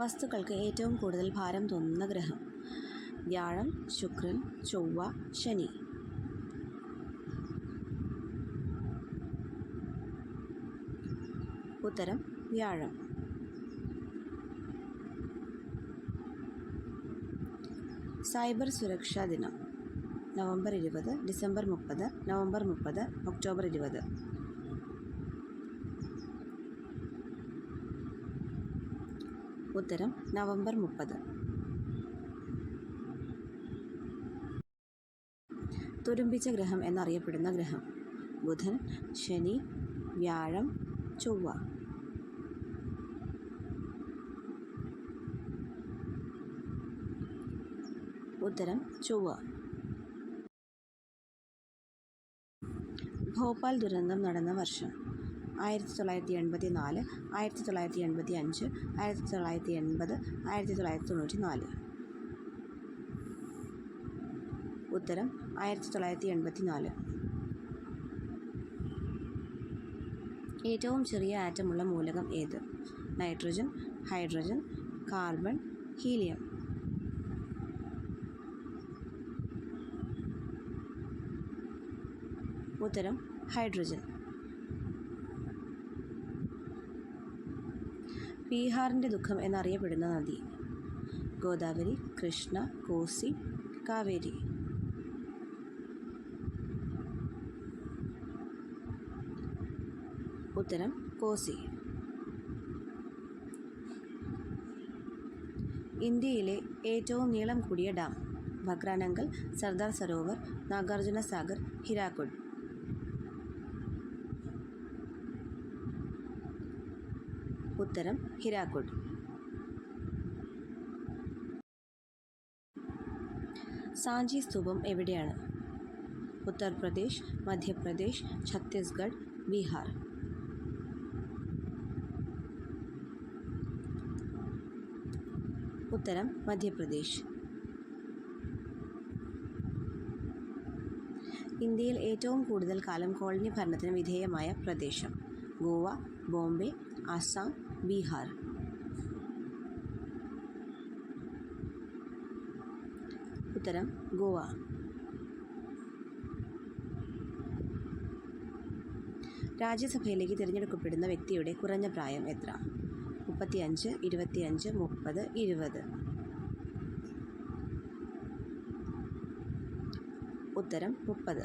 വസ്തുക്കൾക്ക് ഏറ്റവും കൂടുതൽ ഭാരം തോന്നുന്ന ഗ്രഹം. വ്യാഴം ശുക്രൻ ചൊവ്വ ശനി. ഉത്തരം വ്യാഴം. സൈബർ സുരക്ഷാ ദിനം. നവംബർ ഇരുപത് ഡിസംബർ മുപ്പത് നവംബർ മുപ്പത് ഒക്ടോബർ ഇരുപത്. ഉത്തരം നവംബർ മുപ്പത്. തുരുമ്പിച്ച ഗ്രഹം എന്നറിയപ്പെടുന്ന ഗ്രഹം. ബുധൻ ശനി വ്യാഴം ചൊവ്വ. ഉത്തരം ചൊവ്വ. ഭോപ്പാൽ ദുരന്തം നടന്ന വർഷം. ആയിരത്തി തൊള്ളായിരത്തി എൺപത്തി നാല് ആയിരത്തി തൊള്ളായിരത്തി എൺപത്തി അഞ്ച് ആയിരത്തി തൊള്ളായിരത്തി എൺപത് ആയിരത്തി തൊള്ളായിരത്തി തൊണ്ണൂറ്റി നാല്. ഉത്തരം ആയിരത്തി തൊള്ളായിരത്തി എൺപത്തി നാല് ഏറ്റവും ചെറിയ ആറ്റമുള്ള മൂലകം ഏത്? Nitrogen hydrogen carbon helium. ഉത്തരം ഹൈഡ്രജൻ. ബീഹാറിന്റെ ദുഃഖം എന്നറിയപ്പെടുന്ന നദി. ഗോദാവരി കൃഷ്ണ കോസി കാവേരി. ഉത്തരം കോസി. ഇന്ത്യയിലെ ഏറ്റവും നീളം കൂടിയ ഡാം ഭക്രാനങ്കൽ സർദാർ സരോവർ നാഗാർജുന സാഗർ ഹിരാക്കുഡ് ഉത്തരം ഹിരാക്കുഡ്. സാഞ്ചി സ്തൂപം എവിടെയാണ്? ഉത്തർപ്രദേശ് മധ്യപ്രദേശ് ഛത്തീസ്ഗഡ് ബീഹാർ. ഉത്തരം മധ്യപ്രദേശ്. ഇന്ത്യയിൽ ഏറ്റവും കൂടുതൽ കാലം കോളനി ഭരണത്തിന് വിധേയമായ പ്രദേശം ഗോവ ബോംബെ ആസാം ബീഹാർ. ഉത്തരം ഗോവ. രാജ്യസഭയിലേക്ക് തിരഞ്ഞെടുക്കപ്പെടുന്ന വ്യക്തിയുടെ കുറഞ്ഞ പ്രായം എത്ര? മുപ്പത്തിയഞ്ച് ഇരുപത്തിയഞ്ച് മുപ്പത് ഇരുപത്. ഉത്തരം മുപ്പത്.